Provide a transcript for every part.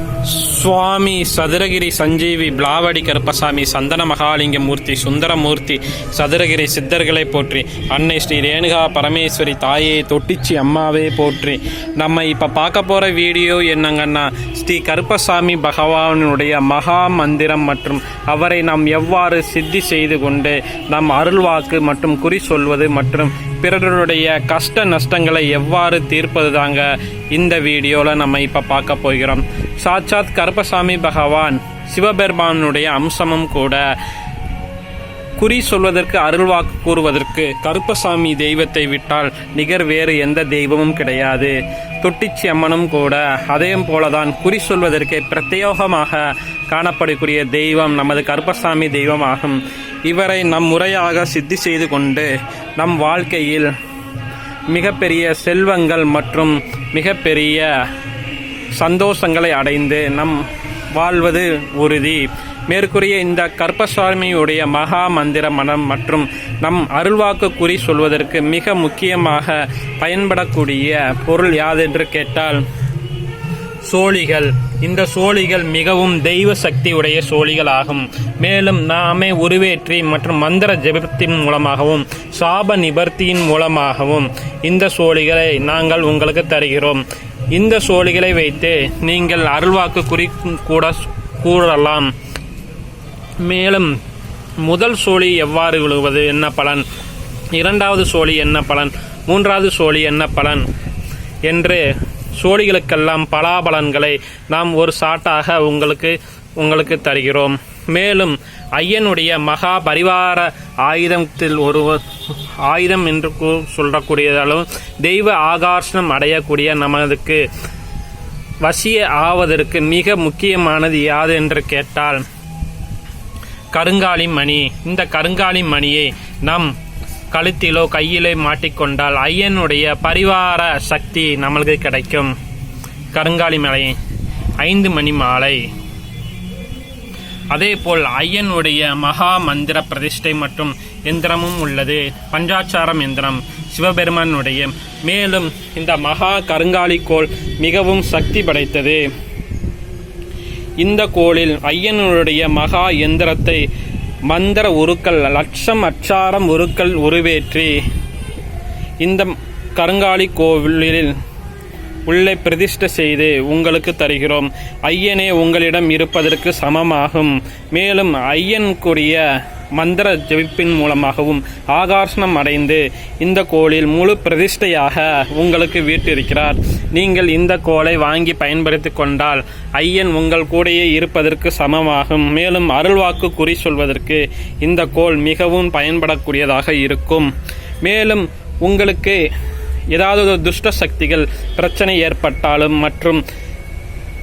Yeah. சுவாமி சதுரகிரி சஞ்சீவி பிளாவடி கருப்பசாமி சந்தன மகாலிங்க மூர்த்தி சுந்தரமூர்த்தி சதுரகிரி சித்தர்களை போற்றி அன்னை ஸ்ரீ ரேணுகா பரமேஸ்வரி தாயே தொட்டிச்சி அம்மாவே போற்றி. நம்ம இப்போ பார்க்க போகிற வீடியோ என்னங்கன்னா ஸ்ரீ கருப்பசாமி பகவானுடைய மகா மந்திரம் மற்றும் அவரை நாம் எவ்வாறு சித்தி செய்து கொண்டு நம் அருள்வாக்கு மற்றும் குறி சொல்வது மற்றும் பிறருடைய கஷ்ட நஷ்டங்களை எவ்வாறு தீர்ப்பது தாங்க இந்த வீடியோவில் நம்ம இப்போ பார்க்க போகிறோம். சாட்சாத் கருப்பசாமி பகவான் சிவபெருமானுடைய அம்சமும் கூட குறி சொல்வதற்கு அருள்வாக்கு கூறுவதற்கு கருப்பசாமி தெய்வத்தை விட்டால் நிகர் வேறு எந்த தெய்வமும் கிடையாது. தொட்டிச்சி அம்மனும் கூட அதையும் போலதான் குறி சொல்வதற்கு பிரத்யோகமாக காணப்படக்கூடிய தெய்வம் நமது கருப்பசாமி தெய்வமாகும். இவரை நம் முறையாக சித்தி செய்து கொண்டு நம் வாழ்க்கையில் மிகப்பெரிய செல்வங்கள் மற்றும் மிகப்பெரிய சந்தோஷங்களை அடைந்து நம் வாழ்வது உறுதி. மேற்கூறிய இந்த கற்பசாமியுடைய மகா மந்திர மனம் மற்றும் நம் அருள்வாக்கு குறி சொல்வதற்கு மிக முக்கியமாக பயன்படக்கூடிய பொருள் யாதென்று கேட்டால் சோழிகள். இந்த சோழிகள் மிகவும் தெய்வ சக்தி உடைய சோழிகள் ஆகும் மேலும் நாமே உருவேற்றி மற்றும் மந்திர ஜெபத்தின் மூலமாகவும் சாப நிபர்த்தியின் மூலமாகவும் இந்த சோழிகளை நாங்கள் உங்களுக்கு தருகிறோம். இந்த சோழிகளை வைத்து நீங்கள் அருள்வாக்கு குறி கூட கூறலாம். மேலும் முதல் சோழி எவ்வாறு விழுவது என்ன பலன்? இரண்டாவது சோழி என்ன பலன்? மூன்றாவது சோழி என்ன பலன்? என்று சோழிகளுக்கெல்லாம் பலாபலன்களை நாம் ஒரு சாட்டாக உங்களுக்கு உங்களுக்கு தருகிறோம். மேலும் ஐயனுடைய மகா பரிவார ஆயுதத்தில் ஒரு ஆயுதம் என்று கூ- சொல்லக்கூடியதாலும் தெய்வ ஆகர்ஷணம் அடையக்கூடிய நமதுக்கு வசிய ஆவதற்கு மிக முக்கியமானது யாது என்று கேட்டால் கருங்காலி மணி. இந்த கருங்காலி மணியை நம் கழுத்திலோ கையிலோ மாட்டிக்கொண்டால் ஐயனுடைய பரிவார சக்தி நம்மளுக்கு கிடைக்கும். கருங்காலி மலை ஐந்து மணி மாலை. அதேபோல் ஐயனுடைய மகா மந்திர பிரதிஷ்டை மற்றும் எந்திரமும் உள்ளது. பஞ்சாச்சாரம் எந்திரம். சிவபெருமானுடைய மேலும் இந்த மகா கருங்காலி கோள் மிகவும் சக்தி படைத்தது. இந்த கோளில் ஐயனுடைய மகா எந்திரத்தை மந்திர உருக்கள் லட்சம் அச்சாரம் உருக்கள் உருவேற்றி இந்த கருங்காலி கோவிலில் உள்ளே பிரதிஷ்டை செய்து உங்களுக்கு தருகிறோம். ஐயனே உங்களிடம் இருப்பதற்கு சமமாகும். மேலும் ஐயனுக்குரிய மந்திர ஜெபிப்பின் மூலமாகவும் ஆகர்ஷணம் அடைந்து இந்த கோளில் முழு பிரதிஷ்டையாக உங்களுக்கு வீட்டிருக்கிறார். நீங்கள் இந்த கோளை வாங்கி பயன்படுத்தி கொண்டால் ஐயன் உங்கள் கூடையே இருப்பதற்கு சமமாகும். மேலும் அருள்வாக்கு குறி சொல்வதற்கு இந்த கோள் மிகவும் பயன்படக்கூடியதாக இருக்கும். மேலும் உங்களுக்கு ஏதாவது ஒரு துஷ்ட சக்திகள் பிரச்சனை ஏற்பட்டாலும் மற்றும்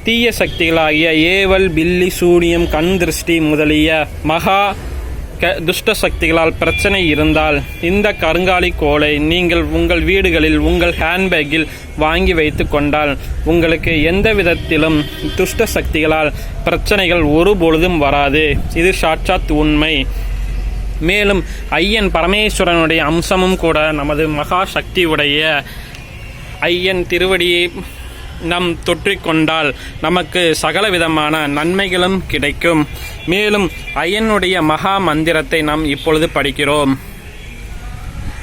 தீய சக்திகளாகிய ஏவல் பில்லி சூனியம் கண் திருஷ்டி முதலிய மகா க துஷ்ட சக்திகளால் பிரச்சனை இருந்தால் இந்த கருங்காலி கோலை நீங்கள் உங்கள் வீடுகளில் உங்கள் ஹேண்ட்பேக்கில் வாங்கி வைத்து கொண்டால் உங்களுக்கு எந்த விதத்திலும் துஷ்ட சக்திகளால் பிரச்சனைகள் ஒருபொழுதும் வராது. இது சாட்சாத் உண்மை. மேலும் ஐயன் பரமேஸ்வரனுடைய அம்சமும் கூட நமது மகா சக்தியுடைய ஐயன் திருவடியை நம் தொற்றிக்கொண்டால் நமக்கு சகல விதமான நன்மைகளும் கிடைக்கும். மேலும் ஐயனுடைய மகா மந்திரத்தை நாம் இப்பொழுது படிக்கிறோம்.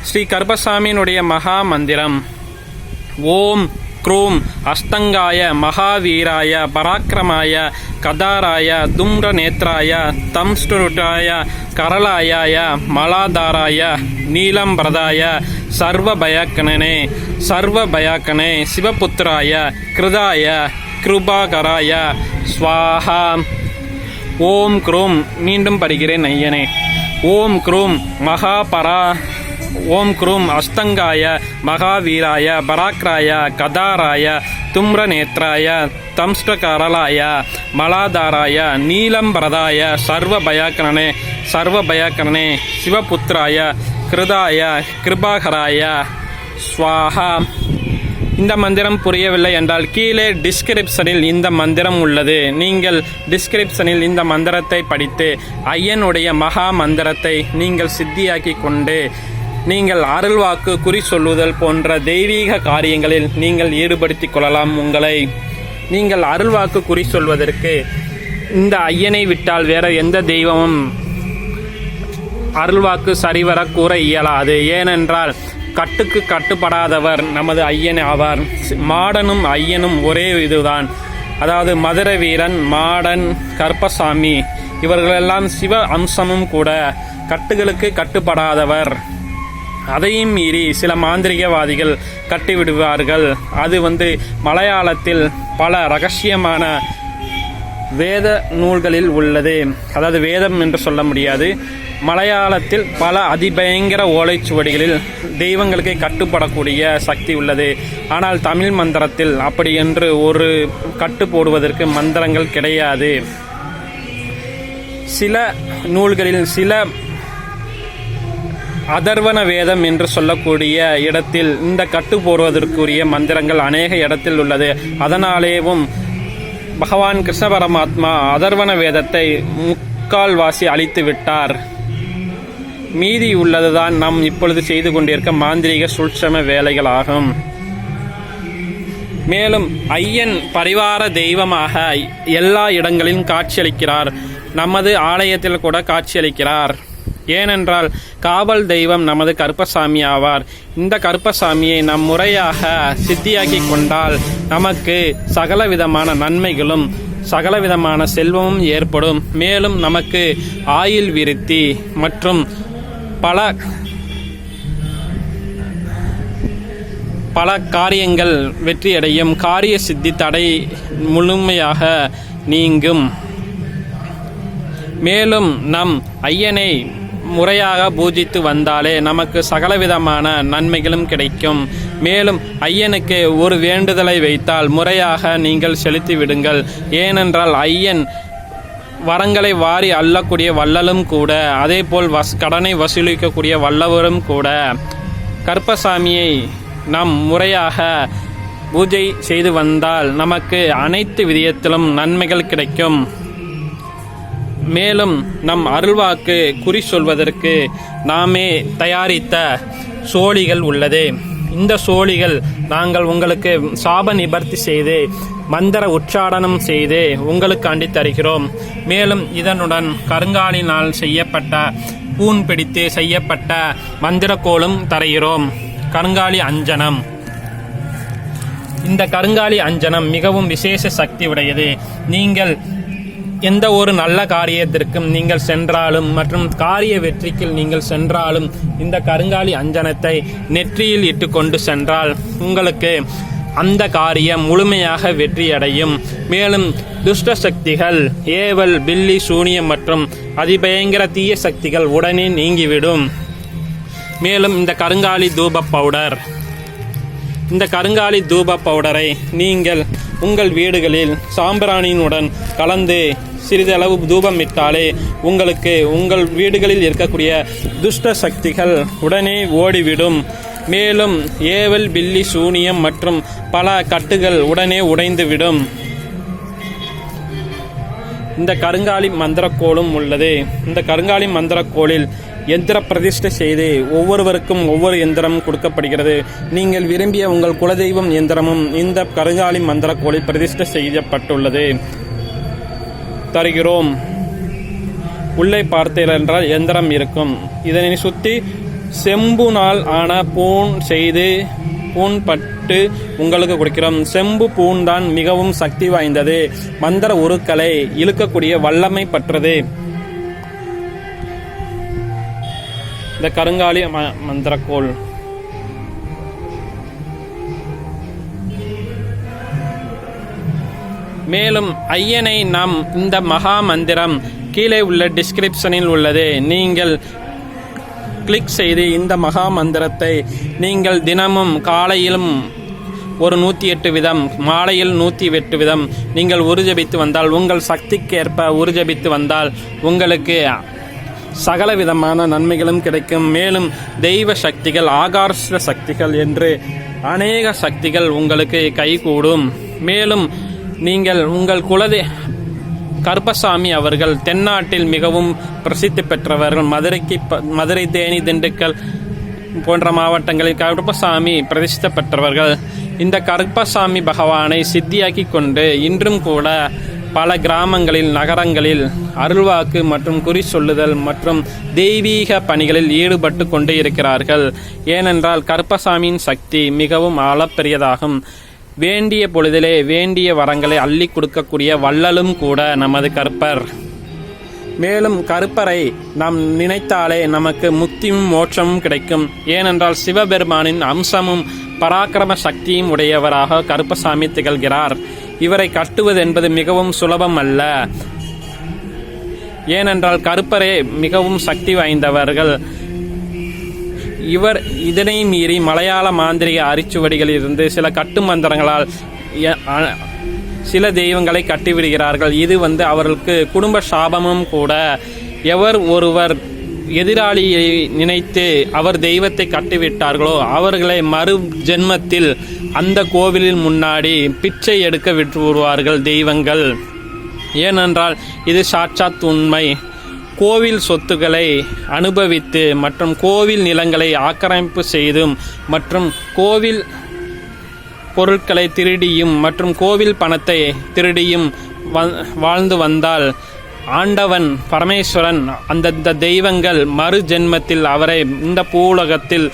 ஸ்ரீ கருப்பசாமியினுடைய மகா மந்திரம். ஓம் க்ரூம் அஷ்டங்காய மகாவீராய பராக்கிரமாய கதாராய தும்ரநேத்ராய தம்ஸ்டுருட்டாய கரலாயாய மலாதாராய நீலம்பிரதாய சர்வபயக்கனே சர்வபயாக்கணே சிவபுத்திராய கிருதாய கிருபாகராய. ஸ்வாஹா. ஓம் க்ரூம். மீண்டும் படிக்கிறேன் ஐயனே. ஓம் க்ரூம். மகாபரா ஓம் குரும் அஸ்தங்காய மகாவீராய பராக்ராய கதாராய தும்ரநேத்ராய தம்ஸ்டகரலாய மலாதாராய நீலம்பிரதாய சர்வபயாக்கரனே சர்வபயாக்கரனே சிவபுத்திராய கிருதாய கிருபாகராய ஸ்வாஹா. இந்த மந்திரம் புரியவில்லை என்றால் கீழே டிஸ்கிரிப்ஷனில் இந்த மந்திரம் உள்ளது. நீங்கள் டிஸ்கிரிப்ஷனில் இந்த மந்திரத்தை படித்து ஐயனுடைய மகா மந்திரத்தை நீங்கள் சித்தியாக்கி கொண்டு நீங்கள் அருள்வாக்கு குறி சொல்லுதல் போன்ற தெய்வீக காரியங்களில் நீங்கள் ஈடுபடுத்திக் கொள்ளலாம் உங்களை. நீங்கள் அருள்வாக்கு குறி சொல்வதற்கு இந்த ஐயனை விட்டால் வேற எந்த தெய்வமும் அருள்வாக்கு சரிவர கூற இயலாது. ஏனென்றால் கட்டுக்கு கட்டுப்படாதவர் நமது ஐயன் ஆவார். மாடனும் ஐயனும் ஒரே இதுதான். அதாவது மதுர வீரன் மாடன் கற்பசாமி இவர்களெல்லாம் சிவ அம்சமும் கூட கட்டுகளுக்கு கட்டுப்படாதவர். அதையும் மீறி சில மாந்திரிகவாதிகள் கட்டிவிடுவார்கள். அது வந்து மலையாளத்தில் பல ரகசியமான வேத நூல்களில் உள்ளது. அதாவது வேதம் என்று சொல்ல முடியாது. மலையாளத்தில் பல அதிபயங்கர ஓலைச்சுவடிகளில் தெய்வங்களுக்கு கட்டுப்படக்கூடிய சக்தி உள்ளது. ஆனால் தமிழ் மந்திரத்தில் அப்படி என்று ஒரு கட்டு போடுவதற்கு மந்திரங்கள் கிடையாது. சில நூல்களில் சில அதர்வன வேதம் என்று சொல்லக்கூடிய இடத்தில் இந்த கட்டு போடுவதற்குரிய மந்திரங்கள் அநேக இடத்தில் உள்ளது. அதனாலேவும் பகவான் கிருஷ்ண பரமாத்மா அதர்வன வேதத்தை முக்கால்வாசி அழித்து விட்டார். மீதி உள்ளதுதான் நாம் இப்பொழுது செய்து கொண்டிருக்க மாந்திரீக சூட்சம வேலைகளாகும். மேலும் ஐயன் பரிவார தெய்வமாக எல்லா இடங்களிலும் காட்சியளிக்கிறார். நமது ஆலயத்தில் கூட காட்சியளிக்கிறார். ஏனென்றால் காவல் தெய்வம் நமது கருப்பசாமி ஆவார் இந்த கருப்பசாமியை நம் முறையாக சித்தியாக்கி கொண்டால் நமக்கு சகல விதமான நன்மைகளும் சகலவிதமான செல்வமும் ஏற்படும். மேலும் நமக்கு ஆயுள் விருத்தி மற்றும் பல பல காரியங்கள் வெற்றியடையும். காரிய சித்தி தடை முழுமையாக நீங்கும். மேலும் நம் ஐயனை முறையாக பூஜித்து வந்தாலே நமக்கு சகலவிதமான நன்மைகளும் கிடைக்கும். மேலும் ஐயனுக்கு ஒரு வேண்டுதலை வைத்தால் முறையாக நீங்கள் செலுத்தி விடுங்கள். ஏனென்றால் ஐயன் வரங்களை வாரி அள்ளக்கூடிய வள்ளலும் கூட அதேபோல் வஸ் கடனை வசூலிக்கக்கூடிய வல்லவரும் கூட. கருப்பசாமியை நாம் முறையாக பூஜை செய்து வந்தால் நமக்கு அனைத்து விதயத்திலும் நன்மைகள் கிடைக்கும். மேலும் நம் அருள்வாக்கு குறி சொல்வதற்கு நாமே தயாரித்த சோழிகள் உள்ளது. இந்த சோழிகள் நாங்கள் உங்களுக்கு சாப நிபர்த்தி செய்து மந்திர உச்சாடனம் செய்து உங்களுக்கு அண்டி தருகிறோம். மேலும் இதனுடன் கருங்காலினால் செய்யப்பட்ட பூன் பிடித்து செய்யப்பட்ட மந்திரக்கோளும் தருகிறோம். கருங்காலி அஞ்சனம். இந்த கருங்காலி அஞ்சனம் மிகவும் விசேஷ சக்தி உடையது. நீங்கள் எந்த ஒரு நல்ல காரியத்திற்கும் நீங்கள் சென்றாலும் மற்றும் காரிய வெற்றிக்கு நீங்கள் சென்றாலும் இந்த கருங்காலி அஞ்சனத்தை நெற்றியில் இட்டு கொண்டு சென்றால் உங்களுக்கு அந்த காரியம் முழுமையாக வெற்றியடையும். மேலும் துஷ்ட சக்திகள் ஏவல் பில்லி சூனியம் மற்றும் அதிபயங்கர தீய சக்திகள் உடனே நீங்கிவிடும். மேலும் இந்த கருங்காலி தூப பவுடர். இந்த கருங்காலி தூப பவுடரை நீங்கள் உங்கள் வீடுகளில் சாம்பிராணியினுடன் கலந்து சிறிதளவு தூபம் இட்டாலே உங்களுக்கு உங்கள் வீடுகளில் இருக்கக்கூடிய துஷ்ட சக்திகள் உடனே ஓடிவிடும். மேலும் ஏவல் பில்லி சூனியம் மற்றும் பல கட்டுகள் உடனே உடைந்துவிடும். இந்த கருங்காலி மந்திரக்கோளும் உள்ளது. இந்த கருங்காலி மந்திரக்கோளில் எந்திர பிரதிஷ்டை செய்து ஒவ்வொருவருக்கும் ஒவ்வொரு எந்திரம் கொடுக்கப்படுகிறது. நீங்கள் விரும்பிய உங்கள் குலதெய்வம் எந்திரமும் இந்த கருங்காலி மந்திரக்கோளில் பிரதிஷ்டை செய்யப்பட்டுள்ளது. தருகிறோம். உள்ளே பார்த்தீர்கள் என்றால் எந்திரம் இருக்கும். இதனை சுற்றி செம்பு நாள் ஆன பூன் செய்து பூன் பட்டு உங்களுக்கு கொடுக்கிறோம். செம்பு பூன் தான் மிகவும் சக்தி வாய்ந்தது. மந்திர உருக்களை இழுக்கக்கூடிய வல்லமை பற்றது. இந்த கருங்காலி ம- மந்திரக்கோள். மேலும் ஐயனை நாம் இந்த மகா மந்திரம் கீழே உள்ள டிஸ்கிரிப்ஷனில் உள்ளது. நீங்கள் கிளிக் செய்து இந்த மகா மந்திரத்தை நீங்கள் தினமும் காலையிலும் ஒரு நூற்றி எட்டு விதம் மாலையில் நூற்றி எட்டு விதம் நீங்கள் உருஜபித்து வந்தால் உங்கள் சக்திக்கேற்ப உருஜபித்து வந்தால் உங்களுக்கு சகல விதமான நன்மைகளும் கிடைக்கும். மேலும் தெய்வ சக்திகள் ஆகார்ஷ சக்திகள் என்று அநேக சக்திகள் உங்களுக்கு கைகூடும். மேலும் நீங்கள் உங்கள் குலதே கருப்பசாமி அவர்கள் தென்னாட்டில் மிகவும் பிரசித்தி பெற்றவர்கள். மதுரைக்கு ப- மதுரை தேனி திண்டுக்கல் போன்ற மாவட்டங்களில் கருப்பசாமி பிரதிஷ்ட பெற்றவர்கள். இந்த கருப்பசாமி பகவானை சித்தியாக்கி கொண்டு இன்றும் கூட பல கிராமங்களில் நகரங்களில் அருள்வாக்கு மற்றும் குறி சொல்லுதல் மற்றும் தெய்வீக பணிகளில் ஈடுபட்டு கொண்டு இருக்கிறார்கள். ஏனென்றால் கருப்பசாமியின் சக்தி மிகவும் அளப்பெரியதாகும். வேண்டிய பொழுதிலே வேண்டிய வரங்களை அள்ளி கொடுக்கக்கூடிய வள்ளலும் கூட நமது கருப்பர். மேலும் கருப்பரை நாம் நினைத்தாலே நமக்கு முக்தியும் மோட்சமும் கிடைக்கும். ஏனென்றால் சிவபெருமானின் அம்சமும் பராக்கிரம சக்தியும் உடையவராக கருப்பசாமி திகழ்கிறார். இவரை கட்டுவது என்பது மிகவும் சுலபம் அல்ல. ஏனென்றால் கருப்பரே மிகவும் சக்தி வாய்ந்தவர்கள். இவர் இதனை மீறி மலையாள மாந்திரிக அரிச்சுவடிகளிலிருந்து சில கட்டு மந்திரங்களால் சில தெய்வங்களை கட்டிவிடுகிறார்கள். இது வந்து அவர்களுக்கு குடும்ப சாபமும் கூட. எவர் ஒருவர் எதிராளியை நினைத்து அவர் தெய்வத்தை கட்டிவிட்டார்களோ அவர்களை மறு ஜென்மத்தில் அந்த கோவிலின் முன்னாடி பிச்சை எடுக்க விட்டுவிடுவார்கள் தெய்வங்கள். ஏனென்றால் இது சாட்சாத் உண்மை. கோவில் சொத்துக்களை அனுபவித்து மற்றும் கோவில் நிலங்களை ஆக்கிரமிப்பு செய்தும் மற்றும் கோவில் பொருட்களை திருடியும் மற்றும் கோவில் பணத்தை திருடியும் வாழ்ந்து வந்தால் ஆண்டவன் பரமேஸ்வரன் அந்தந்த தெய்வங்கள் மறு ஜென்மத்தில் அவரை இந்த பூலகத்தில்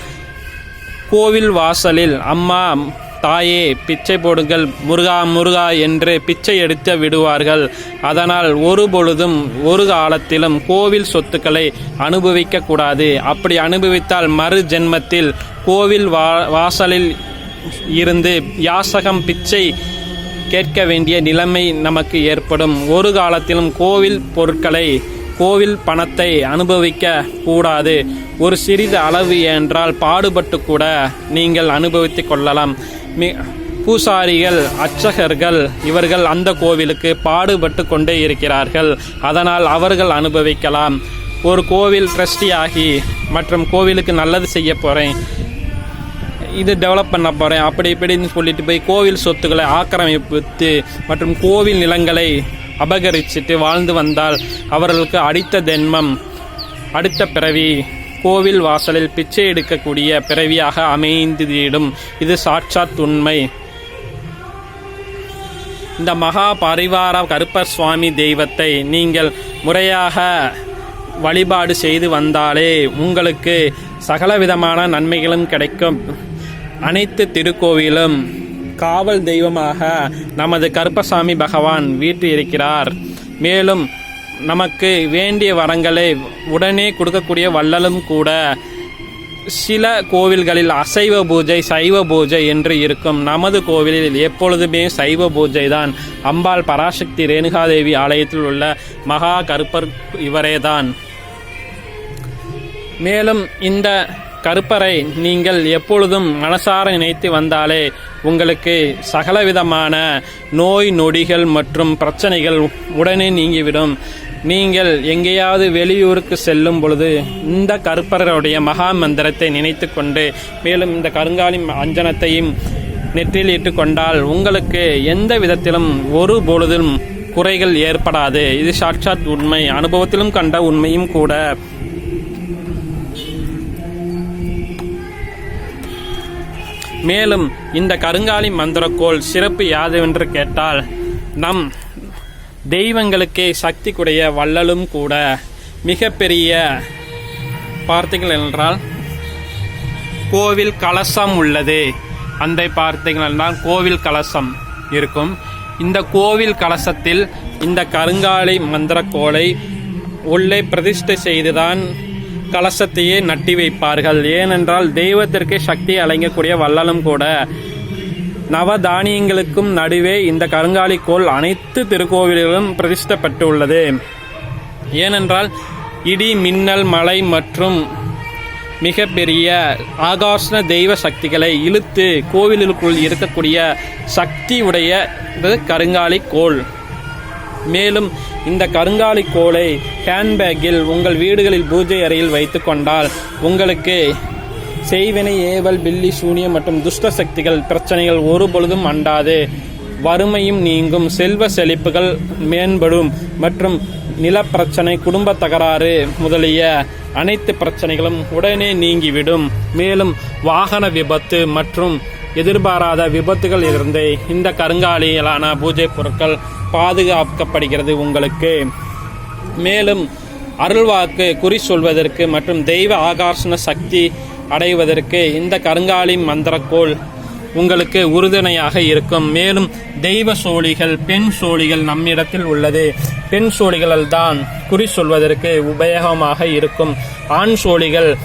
கோவில் வாசலில் அம்மா தாயே பிச்சை போடுங்கள் முருகா முருகா என்று பிச்சை எடுத்து விடுவார்கள். அதனால் ஒரு பொழுதும் ஒரு காலத்திலும் கோவில் சொத்துக்களை அனுபவிக்க கூடாது. அப்படி அனுபவித்தால் மறு ஜென்மத்தில் கோவில் வா வாசலில் இருந்து யாசகம் பிச்சை கேட்க வேண்டிய நிலைமை நமக்கு ஏற்படும். ஒரு காலத்திலும் கோவில் பொருட்களை கோவில் பணத்தை அனுபவிக்க கூடாது. ஒரு சிறிது அளவு என்றால் பாடுபட்டு கூட நீங்கள் அனுபவித்துக் கொள்ளலாம். மி பூசாரிகள் அர்ச்சகர்கள் இவர்கள் அந்த கோவிலுக்கு பாடுபட்டு கொண்டே இருக்கிறார்கள். அதனால் அவர்கள் அனுபவிக்கலாம். ஒரு கோவில் ட்ரஸ்டியாகி மற்றும் கோவிலுக்கு நல்லது செய்ய போகிறேன் இது டெவலப் பண்ண போகிறேன் அப்படி இப்படின்னு சொல்லிட்டு போய் கோவில் சொத்துக்களை ஆக்கிரமிப்பு மற்றும் கோவில் நிலங்களை அபகரிச்சிட்டு வாழ்ந்து வந்தால் அவர்களுக்கு அடித்த தென்மம் அடுத்த பிறவி கோவில் வாசலில் பிச்சை எடுக்கக்கூடிய பிறவியாக அமைந்துவிடும் இது சாட்சாத் உண்மை. இந்த மகா பரிவார கருப்பர் சுவாமி தெய்வத்தை நீங்கள் முறையாக வழிபாடு செய்து வந்தாலே உங்களுக்கு சகலவிதமான நன்மைகளும் கிடைக்கும். அனைத்து திருக்கோவிலும் காவல் தெய்வமாக நமது கருப்பசாமி பகவான் வீட்டு இருக்கிறார் மேலும் நமக்கு வேண்டிய வரங்களை உடனே கொடுக்கக்கூடிய வள்ளலும் கூட சில கோவில்களில் அசைவ பூஜை சைவ பூஜை என்று இருக்கும். நமது கோவிலில் எப்பொழுதுமே சைவ பூஜை தான். அம்பாள் பராசக்தி ரேணுகாதேவி ஆலயத்தில் உள்ள மகா கருப்பர் இவரே தான் மேலும் இந்த கருப்பரை நீங்கள் எப்பொழுதும் மனசார நினைத்து வந்தாலே உங்களுக்கு சகலவிதமான நோய் நொடிகள் மற்றும் பிரச்சனைகள் உடனே நீங்கிவிடும். நீங்கள் எங்கேயாவது வெளியூருக்கு செல்லும் பொழுது இந்த கருப்பரருடைய மகா மந்திரத்தை நினைத்து கொண்டு மேலும் இந்த கருங்காலி அஞ்சனத்தையும் நெற்றியில் இட்டு கொண்டால் உங்களுக்கு எந்த விதத்திலும் ஒரு பொழுதும் குறைகள் ஏற்படாது. இது சாட்சாத் உண்மை. அனுபவத்திலும் கண்ட உண்மையும் கூட. மேலும் இந்த கருங்காலி மந்திரக்கோள் சிறப்பு யாதுவென்று கேட்டால் நம் தெய்வங்களுக்கே சக்திக்குடைய வள்ளலும் கூட மிகப்பெரிய பார்த்தீர்கள் என்றால் கோவில் கலசம் உள்ளது. அந்த பார்த்தீர்கள் என்றால் கோவில் கலசம் இருக்கும். இந்த கோவில் கலசத்தில் இந்த கருங்காலி மந்திரக்கோளை உள்ளே பிரதிஷ்டை செய்துதான் கலசத்தையே நட்டி வைப்பார்கள். ஏனென்றால் தெய்வத்திற்கு சக்தி அலைங்கக்கூடிய வல்லலும் கூட. நவதானியங்களுக்கும் நடுவே இந்த கருங்காலி கோள் அனைத்து திருக்கோவில்களிலும் பிரதிஷ்டப்பட்டுள்ளது. ஏனென்றால் இடி மின்னல் மலை மற்றும் மிகப்பெரிய ஆகாஷ்ண தெய்வ சக்திகளை இழுத்து கோவிலுக்குள் இருக்கக்கூடிய சக்தி உடைய கருங்காலி கோள் மேலும் இந்த கருங்காலி கோலை ஹேண்ட்பேக்கில் உங்கள் வீடுகளில் பூஜை அறையில் வைத்து கொண்டால் உங்களுக்கு செய்வினை ஏவல் பில்லி சூனியம் மற்றும் துஷ்ட சக்திகள் பிரச்சனைகள் ஒரு பொழுதும் அண்டாது. வறுமையும் நீங்கும். செல்வ செழிப்புகள் மேம்படும். மற்றும் நிலப்பிரச்சனை குடும்ப தகராறு முதலிய அனைத்து பிரச்சனைகளும் உடனே நீங்கிவிடும். மேலும் வாகன விபத்து மற்றும் எதிர்பாராத விபத்துகள் இருந்து இந்த கருங்காலிகளான பூஜை பொருட்கள் பாதுகாக்கப்படுகிறது உங்களுக்கு. மேலும் அருள்வாக்கு குறி சொல்வதற்கு மற்றும் தெய்வ ஆகர்ஷண சக்தி அடைவதற்கு இந்த கருங்காலி மந்திரக்கோள் உங்களுக்கு உறுதுணையாக இருக்கும். மேலும் தெய்வ சோழிகள் பெண் சோழிகள் நம்மிடத்தில் உள்ளது. பெண் சோழிகள் தான் குறி சொல்வதற்கு உபயோகமாக இருக்கும். ஆண் சோழிகள்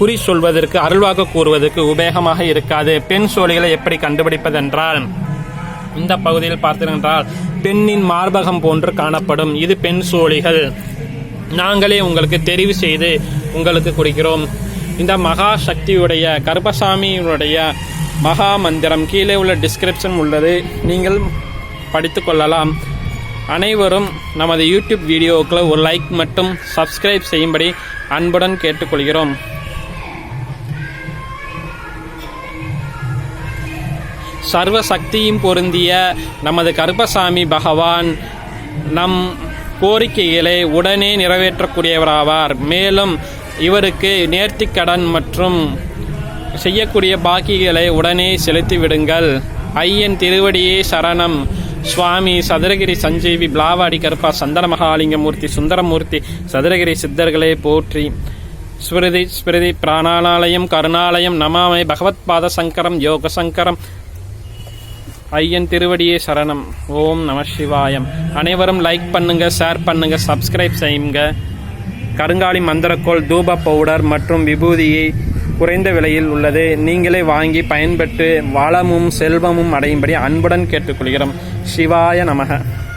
குறி சொல்வதற்கு அருள்வாக கூறுவதற்கு உபயோகமாக இருக்காது. பெண் சோழிகளை எப்படி கண்டுபிடிப்பதென்றால் இந்த பகுதியில் பார்த்தீர்கள் பெண்ணின் மார்பகம் போன்று காணப்படும். இது பெண் சோழிகள். நாங்களே உங்களுக்கு தெரிவு செய்து உங்களுக்கு குறிக்கிறோம் இந்த மகா சக்தியுடைய கர்பசாமியுடைய மகா மந்திரம் கீழே உள்ள டிஸ்கிரிப்ஷன் உள்ளது. நீங்கள் படித்து கொள்ளலாம். அனைவரும் நமது யூடியூப் வீடியோக்களை ஒரு லைக் மட்டும் சப்ஸ்கிரைப் செய்யும்படி அன்புடன் கேட்டுக்கொள்கிறோம். சர்வ சக்தியும் பொருந்திய நமது கருப்பசாமி பகவான் நம் கோரிக்கைகளை உடனே நிறைவேற்றக்கூடியவராவார். மேலும் இவருக்கு நேர்த்திக்கடன் மற்றும் செய்யக்கூடிய பாக்கிகளை உடனே செலுத்தி விடுங்கள் ஐயன் திருவடியே சரணம். சுவாமி சதுரகிரி சஞ்சீவி பிளாவாடி கருப்பா சந்தன மகாலிங்கமூர்த்தி சுந்தரமூர்த்தி சதுரகிரி சித்தர்களே போற்றி. ஸ்மிருதி ஸ்மிருதி பிராணாலயம் கருணாலயம் நமாமை பகவத் பாத சங்கரம் யோக சங்கரம் ஐயன் திருவடியே சரணம். ஓம் நம சிவாயம். அனைவரும் லைக் பண்ணுங்க ஷேர் பண்ணுங்க சப்ஸ்கிரைப் செய்யுங்க. கருங்காலி மந்திரக்கோள் தூப பவுடர் மற்றும் விபூதியை குறைந்த விலையில் உள்ளது. நீங்களே வாங்கி பயன்பெற்று வளமும் செல்வமும் அடையும்படி அன்புடன் கேட்டுக்கொள்கிறோம். சிவாய நமக.